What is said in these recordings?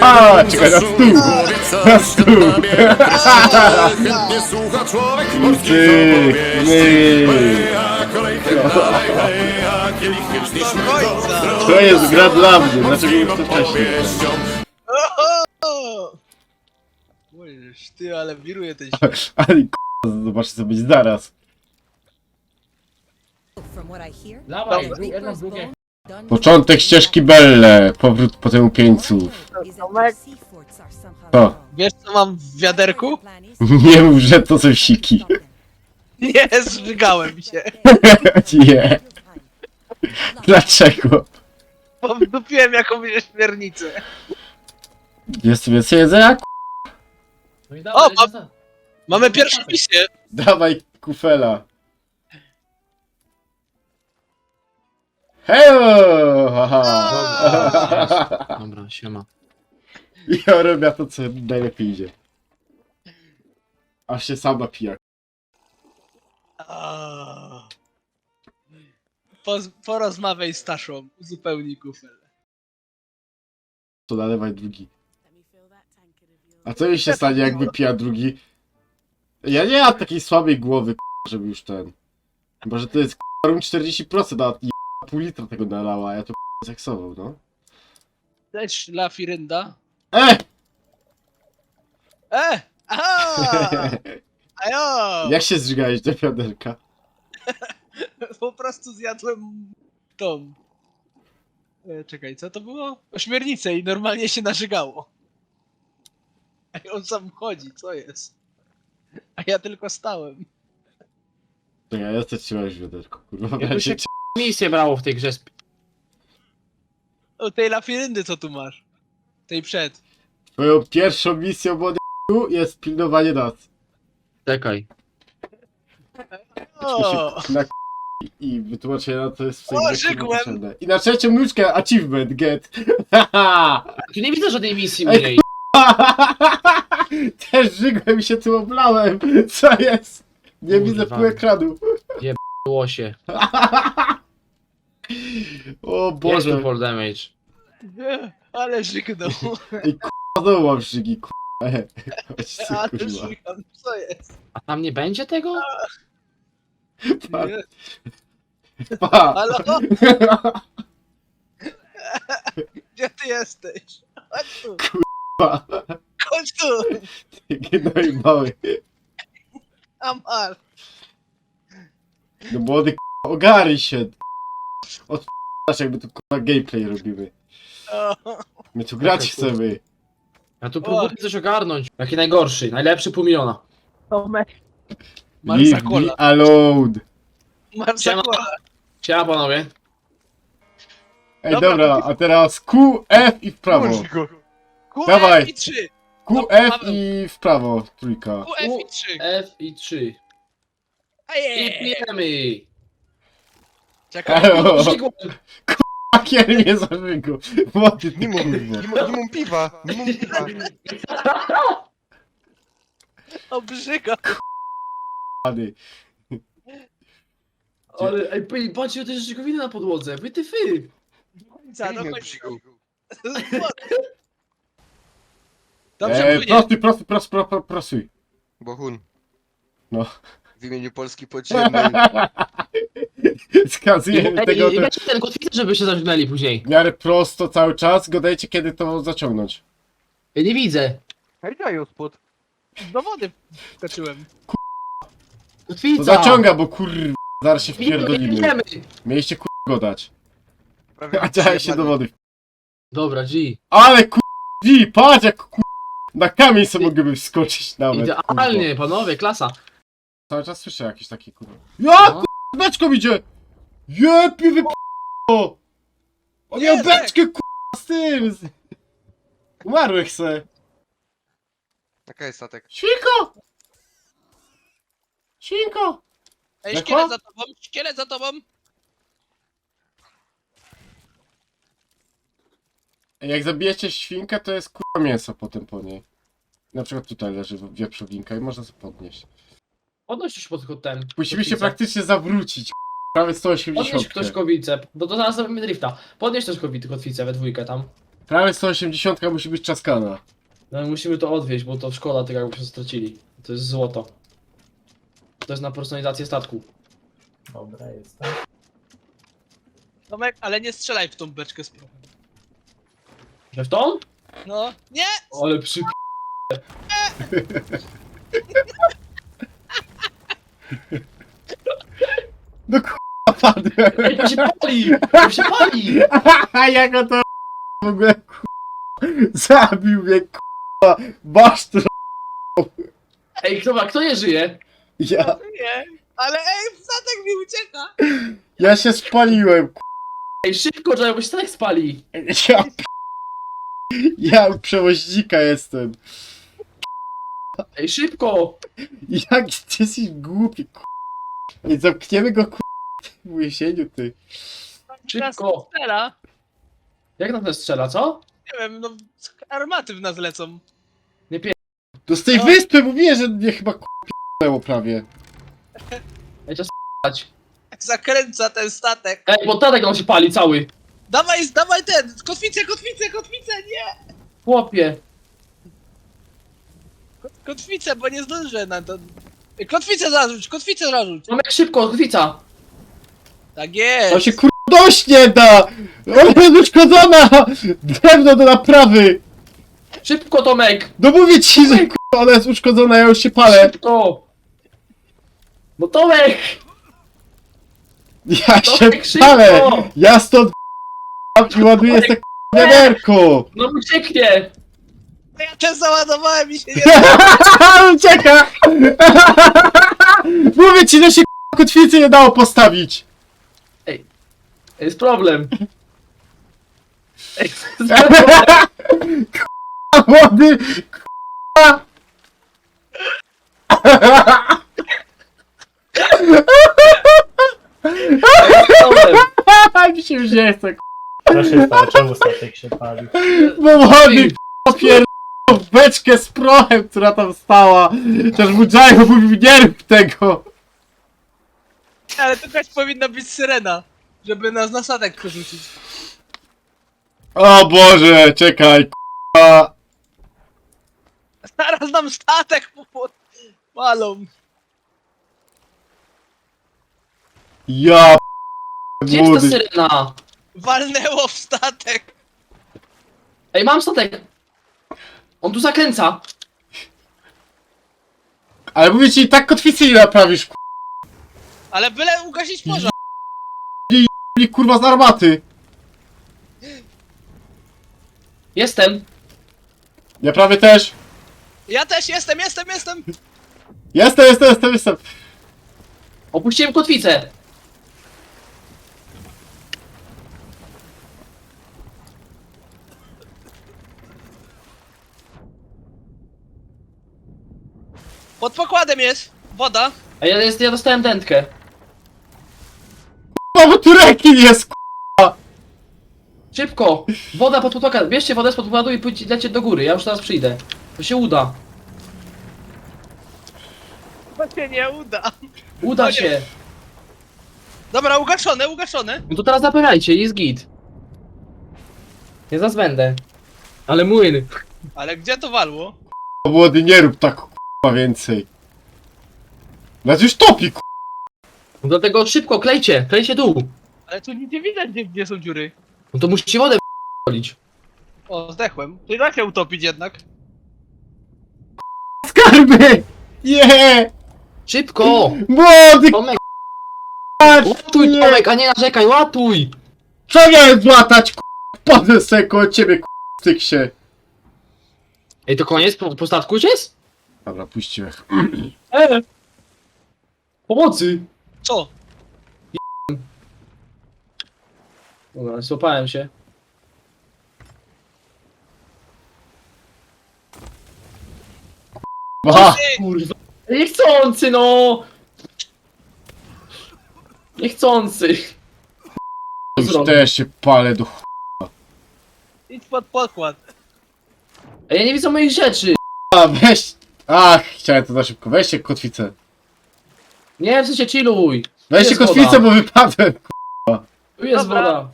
A, czekaj, na stół! Na stół! Nie słucha człowiek Ty, my. To jest gra dla mnie, dlaczego już to wcześniej? Możesz, ty, ale wiruje ten świat. Ale k***a, zobacz co być zaraz. From what I hear, Dawaj, dru- jedno, drugie. Początek ścieżki Belle, powrót po temu pieńców. Co? Wiesz co mam w wiaderku? Nie mów, że to są siki. Nie, zżygałem się. Nie, dlaczego? Bo wdupiłem jakąś śmiernicę. Jest więcej jedzenia? No i O, dawaj, mam- lecimy. Mamy pierwszą misję. Dawaj kufela. Hejo! Haha. Dobra, siema. Ja robię to, co najlepiej idzie. Aż się sama pija. A. Poz- Porozmawiaj z Taszą, uzupełnij kufel. To nalewaj drugi. A co mi się stanie, jak wypija drugi? Ja nie mam takiej słabej głowy, k***a, żeby już ten. Chyba, że to jest k***a, rum 40%, a ja pół litra tego nalała, a ja to seksował, no. Cześć, La Firynda. E! E! Aha! Ajo! Jak się zżygałeś do wiaderka? Po prostu zjadłem tą. E, czekaj, co to było? Ośmiornicę i normalnie się nażygało. A on sam chodzi, co jest? A ja tylko stałem. Czekaj, ja też trzymałeś w wiaderku, kurwa. Ja się... misję brało w tej grze. O tej lafiryndy co tu masz? Tej przed. Twoją pierwszą misją, młody jest pilnowanie nas. Czekaj. O! Na k***, I wytłumaczenie na to jest w tej O, grze, kurwa, żygłem! potrzebne. I na trzecią nóżkę, achievement, get. Tu nie widzę żadnej misji u Ej, niej. Też żygłem i się tym oblałem. Co jest? Nie Kurwa. widzę pół ekranu. Było się. O Jest Boże. tu fall damage. Ale żygnął. Znowu mam żygi, k***a. Chodź ty, Ale kurwa. żygam, co jest? A tam nie będzie tego? Pa- Nie. pa. Halo? Gdzie ty jesteś? Chodź tu, Pa. chodź tu! Ty gnoj mały. A masz. No młody k***a, ogarnij się. Odp***asz jakby tu k***a gameplay robimy. My tu grać chcemy. Ja tu próbuję coś ogarnąć. Jaki najgorszy, najlepszy pół miliona. Tomek. Leave Marsakola. me alone. Marsakola. Siema panowie. Ej, Dobra, dobra, to a teraz Q, F i w prawo. QF Dawaj. i 3. Q, No, F i w prawo, trójka. QF i 3. F i 3. I pijemy. Czekaj. Halo. Żygłem. Pakier nie zażygu. Młody ty nie mów, nie mów piwa, nie mów piwa. Obrzyga. Ale ej, ej, patrzcie, to jest na podłodze. Wy ty fy. Za, no chodź. Dobrze E, płynie. prostuj, prostuj, prostuj, pro, pro, prostuj. Bohun. No. W imieniu Polski Podziemnej Skazujemy Ej, tego te, weźcie ten kotwicę, żeby się zażgnęli później. w miarę prosto cały czas. Gadajcie kiedy to zaciągnąć. Ja nie widzę. Hejdają spod. Do wody wskoczyłem. Kotwica. To zaciąga, bo kurwa, zaraz się wpierdolimy. idziemy. Mieliście go dać. Prawie A chciałem się do wody. Dobra, G. Ale kurwa, patrz jak kurwa, na kamień sobie mogłyby wskoczyć nawet. Idealnie, kurwa. panowie, klasa. Cały czas słyszę jakieś takie kurwa. Ja No. kurwa, beczką idzie! Jeb, mi wyp***o! O nie, Jezu! beczkę kurwa z tym! Z... Umarłych se. Jest statek? Świnko! Świnko! Ej, Lekko? szkielet za tobą, szkielet za tobą. Jak zabijecie świnkę, to jest kurwa mięso potem po niej. Na przykład tutaj leży wieprzowinka i można sobie podnieść. Podnoś już pod ten. Musimy się kotwicę. praktycznie zawrócić. Prawie 180. Podnieś ktoś kowicę. No to zaraz zrobimy drifta. Podnieś też kotwicę we dwójkę tam. Prawie 180 musi być czaskana. No, musimy to odwieźć, bo to szkoda tego, jakbyśmy stracili. To jest złoto. To jest na personalizację statku. Dobra, jestem. Tomek, ale nie strzelaj w tą beczkę z prochem. Że w tą? No, nie! Ale przy... No k***a padłem. Ej, to się pali! To się pali! A jak on to w ogóle k***a, zabił mnie k***a. Masz to Ej, kto, ma- kto nie żyje? ja, Nie! Ale ej, statek mi ucieka! ja się spaliłem k***a. Ej, szybko, że bo się statek spali! ja, p- ja przewoźnika jestem. Ej, szybko! Jak ty jesteś głupi k***a. I zamkniemy go k***a w tym więzieniu ty. Szybko! Strzela! Jak nam to strzela, co? Nie wiem, no armaty w nas lecą. To z tej No. wyspy mówię, że mnie chyba k***ło prawie. Ej, czas spać. Zakręca ten statek. Ej, bo statek nam się pali cały! Dawaj, dawaj ten! Kotwicę, kotwicę, kotwicę, nie! Chłopie! Kotwicę, bo nie zdążę na to. Kotwicę zarzuć, kotwicę zarzuć! Tomek, szybko, kotwica! Tak To jest! się kur... dość nie da! Ona jest uszkodzona! Drewno do naprawy! Szybko, Tomek! No mówię ci, że kur... ona jest uszkodzona, ja już się palę. Szybko! No Tomek! Ja się Tomek, szybko! palę! Ja stąd k***a, i ładuję te k***a wiaderko! No ucieknie! Ja też załadowałem i się nie... Ucieka! Mówię ci, że się k***a, kotwicy nie dało postawić! Jest problem. Ej, A młody! k***a. problem. Mi się już nie chce, Co się stało? Czemu statek się palił? Bo młody papier w beczkę z prochem, która tam stała. Też Mudżajo mówił, nie rób tego. Ale tu jakaś powinna być syrena, żeby nas na statek przerzucić. O Boże, czekaj, k***a. Zaraz nam statek po- palą. Ja Gdzie jest ta syrena? Walnęło w statek. Ej, mam statek! On tu zakręca! Ale mówię ci, tak kotwicy nie naprawisz, Ale byle ugasić pożar. k***a, kurwa z armaty. Jestem! Ja prawie też. Ja też jestem, jestem, jestem. Jestem, jestem, jestem, jestem. Opuściłem kotwicę! Pod pokładem jest woda. Ej, ja, jest, ja dostałem dętkę. No bo tu rekin jest, k***a. Szybko! Woda pod podpokład. Bierzcie wodę z podpokładu i pójdź, lecie do góry. Ja już teraz przyjdę. To się uda. To się nie uda. Uda O nie. się. Dobra, ugaszone, ugaszone. No to teraz zapierajcie, jest git. Ja zaraz będę. Ale młyn. Ale gdzie to walło? Młody, nie rób tak, k***a, więcej. Nas już topi, k***a. Dlatego szybko, klejcie, klejcie tu. Ale tu nic nie widać, gdzie, gdzie są dziury. No to musicie wodę polić. O, zdechłem. To i da się utopić jednak. Skarby! Nie! Szybko! Młody, Tomek, k***a, łatuj nie! Tomek, a nie narzekaj, łatuj! Co miałem złatać, k***a? Padnę sobie koło ciebie, k***a, styk się. Ej, to koniec? Po, po statku już jest? Dobra, puściłem. E! Pomocy! Co? Dobra, złapałem się. Aha! Kurwa. Niechcący, no! Niechcący. Już też się palę do ch... idź pod pokład. Ej, ja nie widzę moich rzeczy. A, weź... Ach, chciałem to za szybko. Weźcie kotwicę. Nie, w sensie chilluj. Weźcie Jest kotwicę, woda. bo wypadłem. Tu jest Dobra. woda.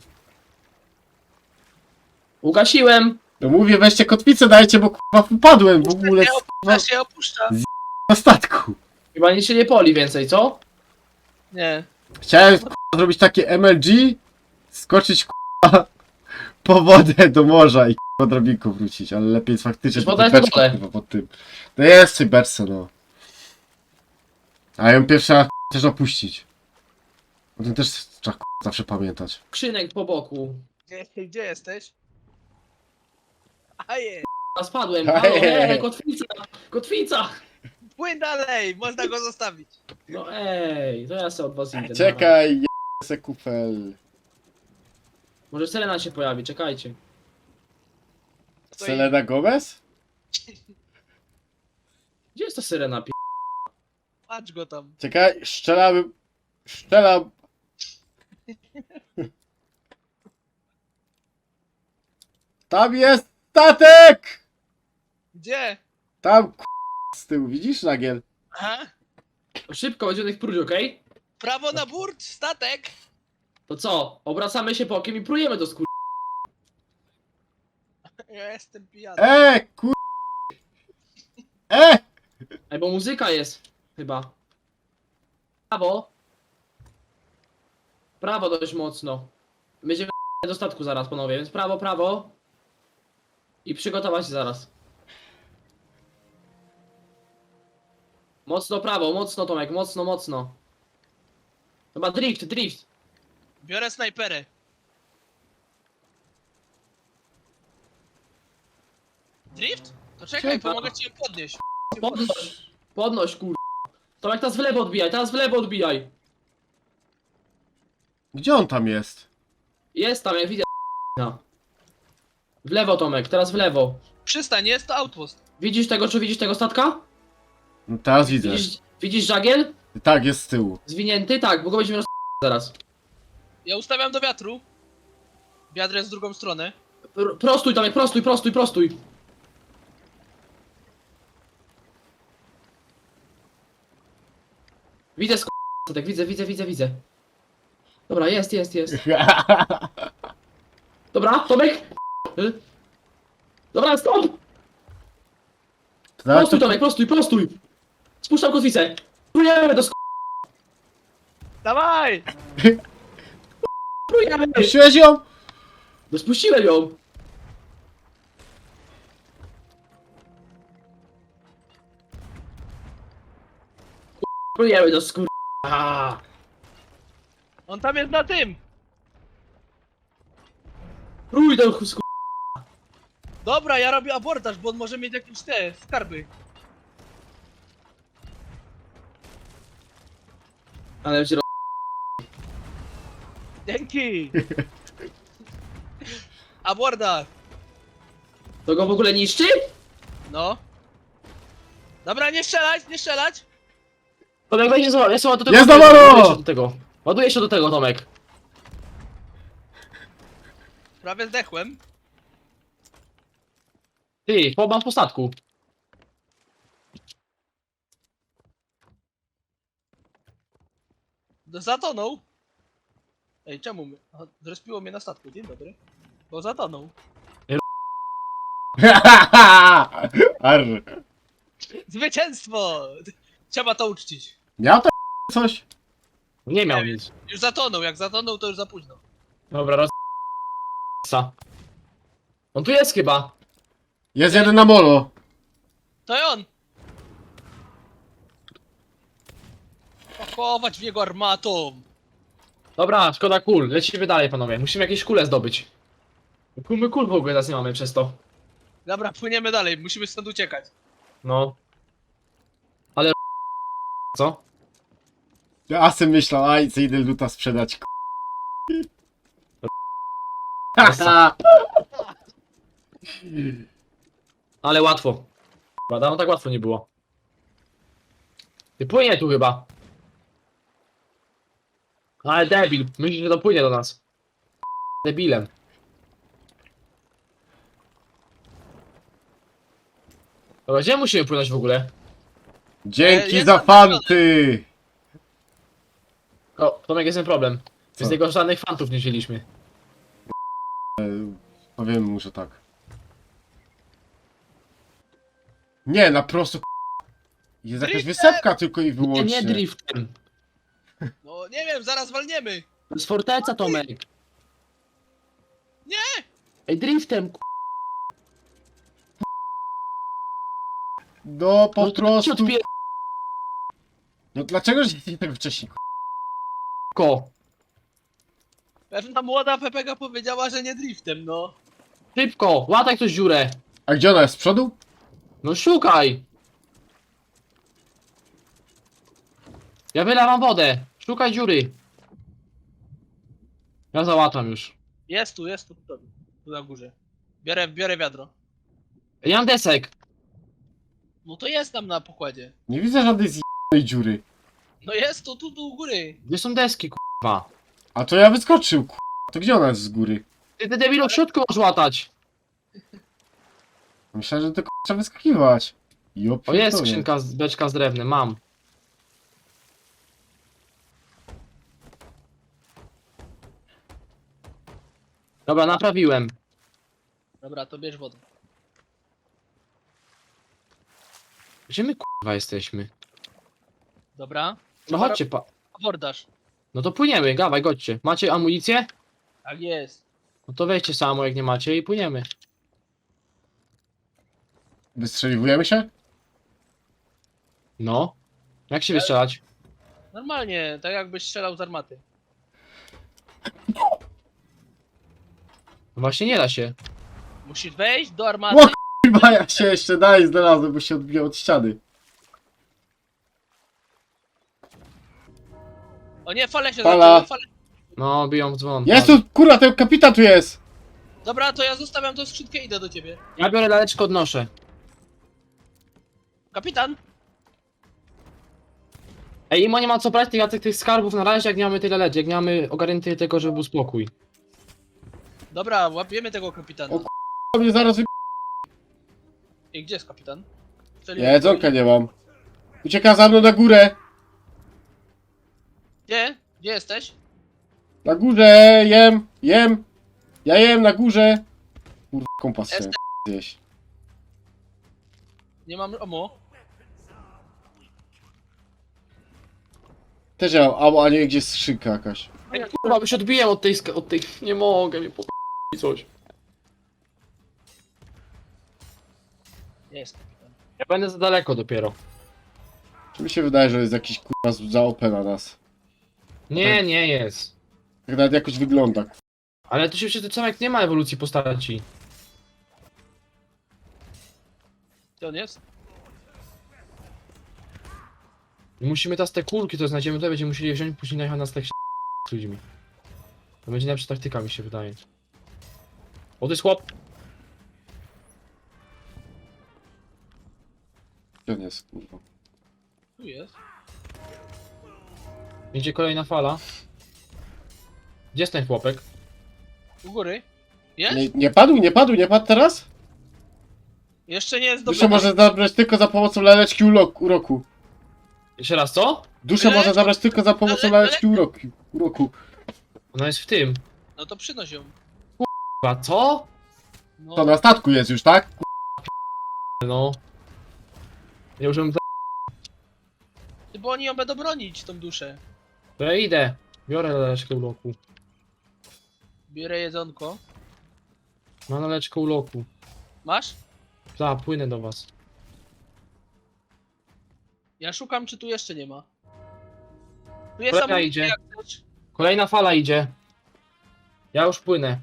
Ugasiłem! No mówię, weźcie kotwicę, dajcie, bo kurwa upadłem w ogóle Nie z, opuszcza się, opuszcza. na statku. Chyba nic się nie poli więcej, co? Nie. Chciałem kurwa, zrobić takie MLG, skoczyć kurwa, po wodę do morza i drabinką wrócić, ale lepiej jest faktycznie beczką, na dole. kurwa pod tym. No jest w tej beczce, no. A ją pierwszy raz też opuścić. O tym też trzeba zawsze pamiętać. Krzynek po boku. Gdzie, gdzie jesteś? A je. A spadłem. Halo, kotwica! Kotwica! Płyń dalej, można go zostawić. No ej, to ja sobie od was idę. Czekaj, je se kufel. Może Selena się pojawi, czekajcie. Stoi- Selena Gomez? Gdzie jest ta syrena? P... Patrz go tam. Czekaj, strzelam. Strzelam. Tam jest statek! Gdzie? Tam k- z tyłu, widzisz Nagiel? Aha. Szybko, będziemy ich pruć, okej? Prawo na burt, statek. To co? Obracamy się bokiem i prujemy do skur... Ja jestem pijany. E, kur... E! Ej, bo muzyka jest. Chyba. Prawo. Prawo dość mocno. Będziemy do statku zaraz, panowie, więc prawo, prawo. I przygotować się zaraz. Mocno prawo, mocno Tomek, mocno, mocno. Chyba drift, drift. Biorę snajperę. Drift? To czekaj, Czekaj. pomogę ci ją podnieść. Podnoś, podnoś kur... Tomek, teraz w lewo odbijaj, teraz w lewo odbijaj. Gdzie on tam jest? Jest tam, jak widzę. No. W lewo Tomek, teraz w lewo. Przystań, jest to outpost. Widzisz tego, czy widzisz tego statka? No, teraz widzę. Widzisz, widzisz żagiel? Tak, jest z tyłu. Zwinięty? Tak, bo go będziemy roz... zaraz. Ja ustawiam do wiatru. Wiatr jest w drugą stronę. Pr- Prostuj Tomek, prostuj, prostuj, prostuj. Widzę sk... statek, widzę, widzę, widzę, widzę. Dobra, jest, jest, jest. Dobra, Tomek! Y? Dobra, stop! To nawet Prostuj to... Tomek, prostuj, prostuj! Spuszczam kotwicę! Prujemy do sk... Dawaj! Prujemy! Puściłeś ją? No spuściłem ją! Prujemy do skór... Aaa. On tam jest na tym. Prój do skór... Dobra, ja robię abordaż, bo on może mieć jakieś te skarby. Ale się. Dzięki! Abordaż! To go w ogóle niszczy? No. Dobra, nie strzelać, nie strzelać! Tomek, weź się ja sobie do tego... Jest ładuję się do tego. Ładuję się do tego, Tomek. Prawie zdechłem. Ty, po, masz po statku. No, Zatonął. Ej, czemu my? Aha, Zrespiło mnie na statku, dzień dobry. Bo zatonął. Zwycięstwo! Trzeba to uczcić. Miał to coś? Nie miał nic. Już zatonął, jak zatonął to już za późno. Dobra, roz... On tu jest chyba. Jest jeden na molo. To i on! Pakować w jego armatą! Dobra, szkoda kul. Lecimy dalej, panowie. Musimy jakieś kule zdobyć. Kul, my kul w ogóle nas nie mamy przez to. Dobra, płyniemy dalej, musimy stąd uciekać. No. Co? Ja sobie myślał, aj, co idę luta sprzedać. k***. Ale łatwo. Chyba dawno tak łatwo nie było. Ty płynie tu chyba. Ale debil, myślisz, że to płynie do nas. Debilem. Dobra, gdzie musimy płynąć w ogóle? Dzięki jest za fanty! O, Tomek jest ten problem. Co? Z niego żadnych fantów nie wzięliśmy. Powiemy mu, że tak. Nie, na prosto k***. Jest jakaś Driftem! wysepka tylko i Nie, wyłącznie. nie driftem. No nie wiem, zaraz walniemy. To jest forteca, Tomek. Nie! Ej, driftem, k***. No po to prostu. odpier- No dlaczego że nie tego wcześniej k***? Ko. Pewna młoda Pepega powiedziała, że nie driftem, no. Szybko, łataj ktoś dziurę. A gdzie ona jest z przodu? No szukaj. Ja wylewam wodę. Szukaj dziury. Ja załatwiam już. Jest tu, jest tu, tu, tu na górze. Biorę, biorę wiadro. Ja mam desek. No to jest tam na pokładzie. Nie widzę żadnej zjebanej dziury. No jest tu, tu, tu u góry. Gdzie są deski, kurwa? A to ja wyskoczył, k***. To gdzie ona jest z góry? Ty, ty debilu, w środku możesz łatać. Myślałem, że to trzeba wyskakiwać. Jo, O, jest pierdolę. skrzynka, z, beczka z drewnem, mam. Dobra, naprawiłem. Dobra, to bierz wodę. Gdzie my kurwa jesteśmy? Dobra. No chodźcie, pa. Abordaż. No to płyniemy, gawaj, godźcie. Macie amunicję? Tak jest. No to weźcie samo, jak nie macie i płyniemy. Wystrzeliwujemy się? No. Jak się wystrzelać? Normalnie, tak jakbyś strzelał z armaty. No Właśnie nie da się. Musisz wejść do armaty. Ło, Chyba ja się jeszcze dalej znalazłem, bo się odbijał od ściany. O nie, fale się Fala. zaczęły, fale. No, biją w dzwon. Jest tu, kurwa, ten kapitan tu jest! Dobra, to ja zostawiam tą skrzynkę i idę do ciebie. Ja biorę laleczkę, odnoszę. Kapitan! Ej, Imo nie ma co brać tych, tych, tych skarbów na razie, jak nie mamy tyle ledzi, jak nie mamy ogarnięty tego, żeby był spokój. Dobra, łapiemy tego kapitana. O O mnie zaraz wy... I gdzie jest kapitan? Czyli jedzonka nie mam. Ucieka za mną na górę! Gdzie? Gdzie jesteś? Na górze, jem, jem! Ja jem na górze! Kurwa, kompas się Jestem. zjeść. Nie mam omo. Też ja mam, a, a nie gdzie jest skrzynka jakaś. Ej, kurwa, by się odbiłem od tej, sk- od tej... Nie mogę, mi po... coś. Jest? Ja będę za daleko dopiero. Czy mi się wydaje, że jest jakiś kurwa z- za OP na nas. Nie, nie jest. Tak nawet jakoś wygląda. Ale tu się co jak nie ma ewolucji postaci. Gdzie on jest? Musimy teraz te kulki, to znajdziemy tutaj, będziemy musieli je wziąć, później najechać nas tak z ludźmi. To będzie najlepsza taktyka, mi się wydaje. O, to jest chłop. Gdzie on jest, kurwa? Tu jest. Idzie kolejna fala. Gdzie jest ten chłopek? U góry. Jest? Nie, nie padł, nie padł, nie padł teraz? Jeszcze nie jest Duszę dobra. może zabrać tylko za pomocą laleczki uroku. uroku. Jeszcze raz, co? Duszę może zabrać tylko za pomocą ale- laleczki uroku. uroku. Ona jest w tym. No to przynoś ją. Chyba co? No, To na statku jest już, tak? No. Ja już ją... za- bo oni ją będą bronić, tą duszę. To ja idę. Biorę laleczkę uloku. Biorę jedzonko. Mam laleczkę uloku. Masz? Ta, płynę do was. Ja szukam, czy tu jeszcze nie ma. Tu jest Kolejna amunicja, idzie. jak chcesz. Kolejna fala idzie. Ja już płynę.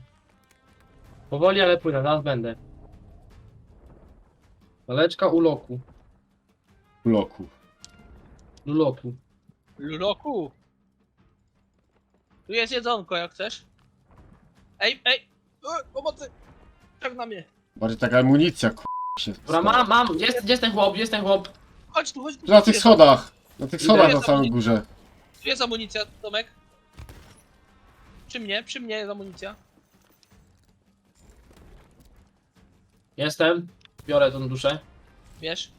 Powoli, ale płynę, zaraz będę. Laleczka uloku. Uloku. Uloku. Luloku. Tu jest jedzonko, jak chcesz. Ej, ej! O, pomocy! Tak na mnie. Bardziej taka amunicja, kurwa. się Dobra, mam, mam. Gdzie jest, gdzie jest ten chłop? Gdzie jest ten chłop? Chodź tu, chodź tu. Na tych Jest- schodach. Na tych schodach na samej górze. Tu jest amunicja, Tomek. Przy mnie, przy mnie jest amunicja. Jestem. Biorę tą duszę. Wiesz?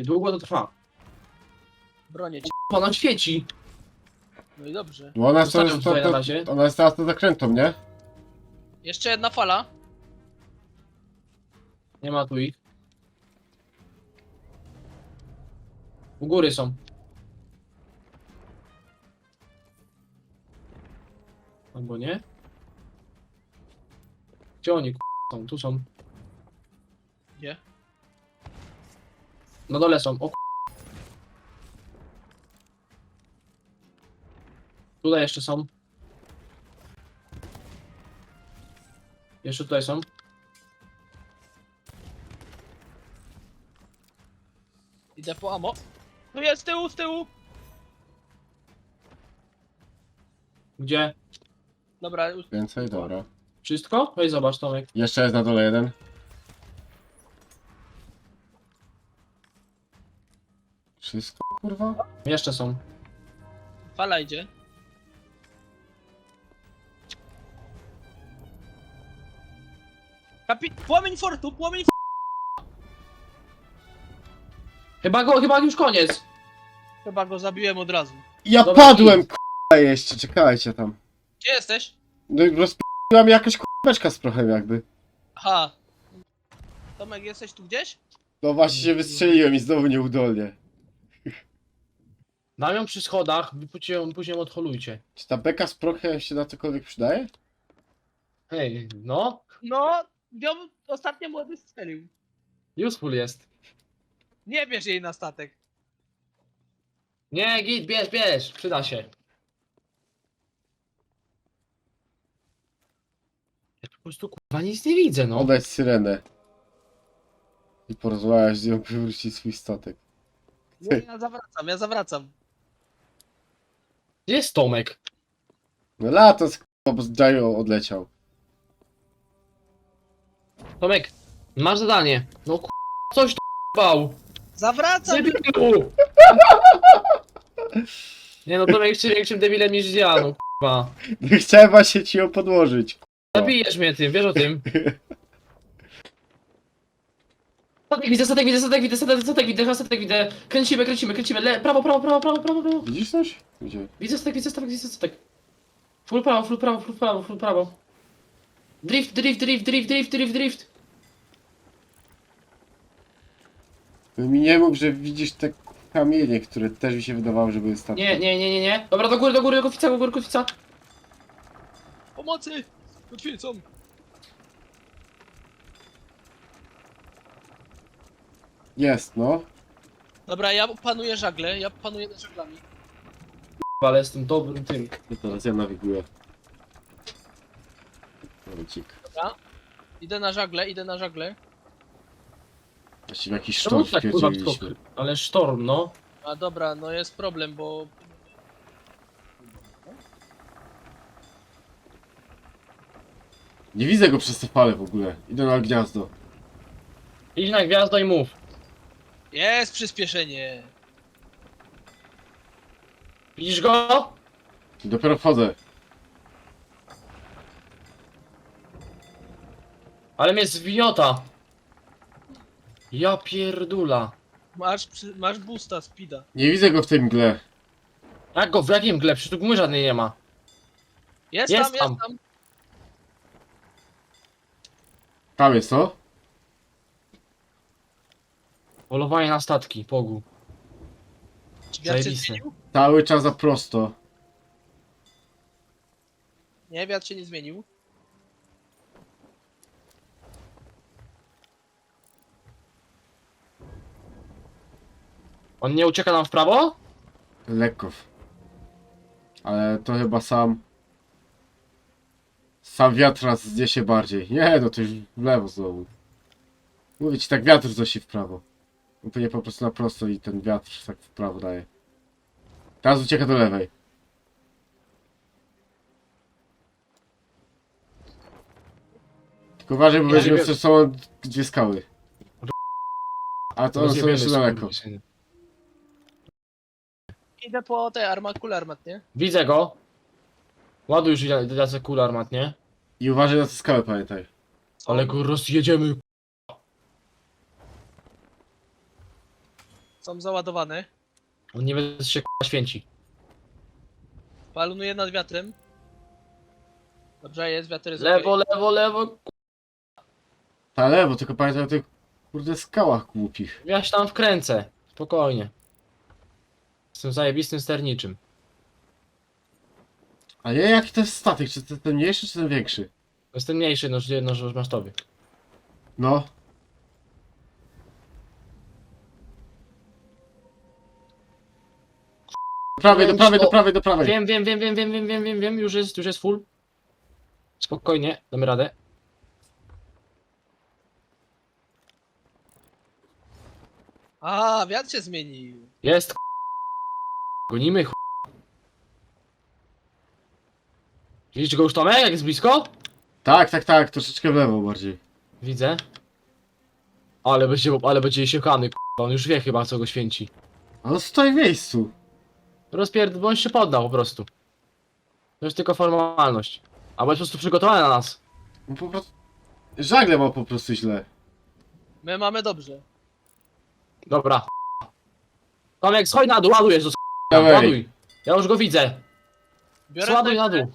I długo to trwa. Bronię cię. Ona świeci. No i dobrze. Bo ona jest, Zostawiam teraz, to, tutaj na to, razie. ona jest teraz to zakrętą, nie? Jeszcze jedna fala. Nie ma tu ich. U góry są. Albo nie? Gdzie oni k***a, są? Tu są. Na dole są. O k***a. Tutaj jeszcze są. Jeszcze tutaj są. Idę po amo. Tu jest z tyłu, z tyłu. Gdzie? Dobra, już Więcej, dobra. Wszystko? Weź zobacz Tomek. Jeszcze jest na dole jeden. Wszystko, kurwa? Jeszcze są. fala idzie. Kapi... Płomień fortu, płomień fortu. Chyba go, chyba już koniec. Chyba go zabiłem od razu. Ja Dobra, padłem, k***a jeszcze, czekajcie tam. Gdzie jesteś? No i rozpiła mi jakaś k***beczka z prochem jakby. Aha. Tomek, jesteś tu gdzieś? No właśnie się wystrzeliłem i znowu nieudolnie. Dam ją przy schodach, wy później ją, później ją odholujcie. Czy ta beka z prochem się na cokolwiek przydaje? Hej, no, No, ją ostatnio młody strzelił. useful jest. Nie bierz jej na statek. Nie, git, bierz, bierz, przyda się. Ja po prostu kurwa nic nie widzę, no. Oddać syrenę. I porozmawiać z nią, wywrócić swój statek. Nie, ja zawracam, ja zawracam. Gdzie jest Tomek? No lato z k***a, bo z odleciał. Tomek, masz zadanie. No kurwa, coś tu bał. Zawracam! Debilu! Nie no, Tomek jeszcze większym debilem niż ja, no kurwa. Chciałem właśnie ci ją podłożyć. Zabijesz mnie tym, wiesz o tym. Statek widzę, statek widzę, statek widzę, statek, statek widzę, statek widzę. Kręcimy, kręcimy, kręcimy. Le, prawo, prawo, prawo, prawo, prawo, prawo. Widzisz coś? Gdzie? Widzę statek, widzę statek, widzę statek. Full prawo, full prawo, full prawo, full prawo. Drift, drift, drift, drift, drift, drift, drift. Mi nie mów, że widzisz te kamienie, które też mi się wydawało, że były statki. Nie, nie, nie, nie, nie. Dobra, do góry, do góry, do kotwica, do góry, kotwica. Pomocy! Kotwicą! Jest, no. Dobra, ja panuję żagle, ja panuję nad żaglami. Ale jestem dobrym tym. No teraz ja nawiguję. Momencik. Dobra. Idę na żagle, idę na żagle. Właściwie jakiś Czemu sztorm tak kurwa? Ale sztorm, no. A dobra, no jest problem, bo... Nie widzę go przez te fale w ogóle. Idę na gniazdo. Idź na gwiazdo i mów. Jest przyspieszenie! Widzisz go? Dopiero wchodzę. Ale mnie zwiota. Ja pierdula. Masz, przy, masz boosta, speeda. Nie widzę go w tej mgle. Jak go w jakim gle? Przecież tu gumy żadnej nie ma. Jest, Jest tam, jest tam. tam. Tam jest, no. Polowanie na statki, pogu. Czy wiatr się Zajebiste. zmienił? Cały czas za prosto. Nie, wiatr się nie zmienił. On nie ucieka nam w prawo? Lekko. Ale to chyba sam... Sam wiatr nas zniesie bardziej. Nie, no to już w lewo znowu. Mówię ci, tak wiatr znosi w prawo. On pewnie po prostu na prosto i ten wiatr tak w prawo daje. Teraz ucieka do lewej. Tylko uważaj, bo Ja weźmiemy wiem. przed sobą dwie skały. A to one są Rozjebiemy, jeszcze daleko. Idę po te armat, kule armat, nie? Widzę go. Ładuj już jacek kul armat, nie? I uważaj na te skały, pamiętaj. Ale go rozjedziemy. Są załadowane. On nie będzie się k***a święci. Palunuję nad wiatrem. Dobrze, jest, wiatr jest Lewo, okej. lewo, lewo. Ta lewo, tylko pamiętaj o tych kurde skałach głupich. Ja się tam wkręcę. Spokojnie. Jestem zajebistym sterniczym. A nie, jaki to jest statek? Czy to ten mniejszy, czy ten większy? Jestem mniejszy, no, no, no masz tobie. No. Prawej, do prawej, do prawej, do prawej. Wiem, wiem, wiem, wiem, wiem, wiem, wiem, wiem, wiem, już jest, już jest full. Spokojnie, damy radę. A, wiatr się zmienił. Jest Gonimy ch... Widzisz go już Tomek, jak jest blisko? Tak, tak, tak, troszeczkę w lewo bardziej. Widzę. Ale będzie, ale będzie siekany, k***a, on już wie chyba co go święci. A on stoi w miejscu. Rozpierd... bo on się poddał po prostu. To jest tylko formalność. Albo jest po prostu przygotowany na nas. On po prostu... Żagle ma po prostu źle. My mamy dobrze. Dobra. Tomek, schodź na dół, ładujesz do Dawaj. Ładuj. Ja już go widzę. Biorę, Ładuj na snajperkę. dół.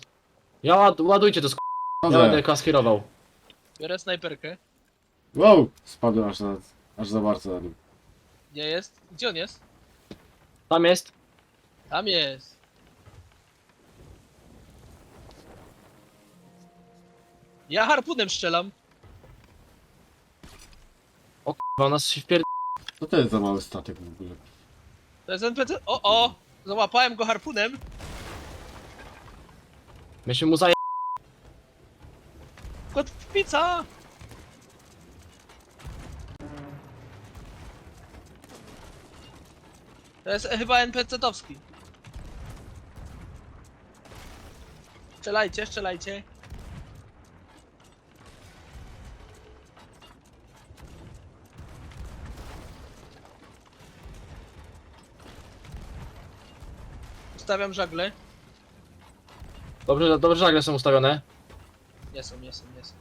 Ja ład... ładujcie to sk... Ja będę was kierował. Biorę snajperkę. Wow, spadłem aż, na, aż za bardzo na nim. Gdzie jest? Gdzie on jest? Tam jest. Tam jest. Ja harpunem strzelam. O k***a, nas się wpierd... Co to jest za mały statek w ogóle? To jest NPC. O, o! Załapałem go harpunem. Myśmy mu zaje... Kotwica! To jest chyba NPC-towski. Strzelajcie, strzelajcie. Ustawiam żagle. Dobrze, dobrze żagle są ustawione. Nie są, nie są, nie są.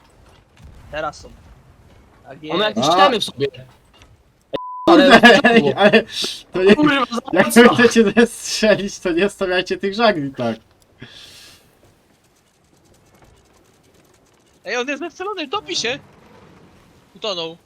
Teraz są. Tak jest. One jakieś A. temy w sobie. Kurde, Ale... ej, ale to nie... Kurwa, Jak chcecie strzelić, to nie stawiajcie tych żagli, tak. Ej, on jest nastrzelony, topi się! Utonął.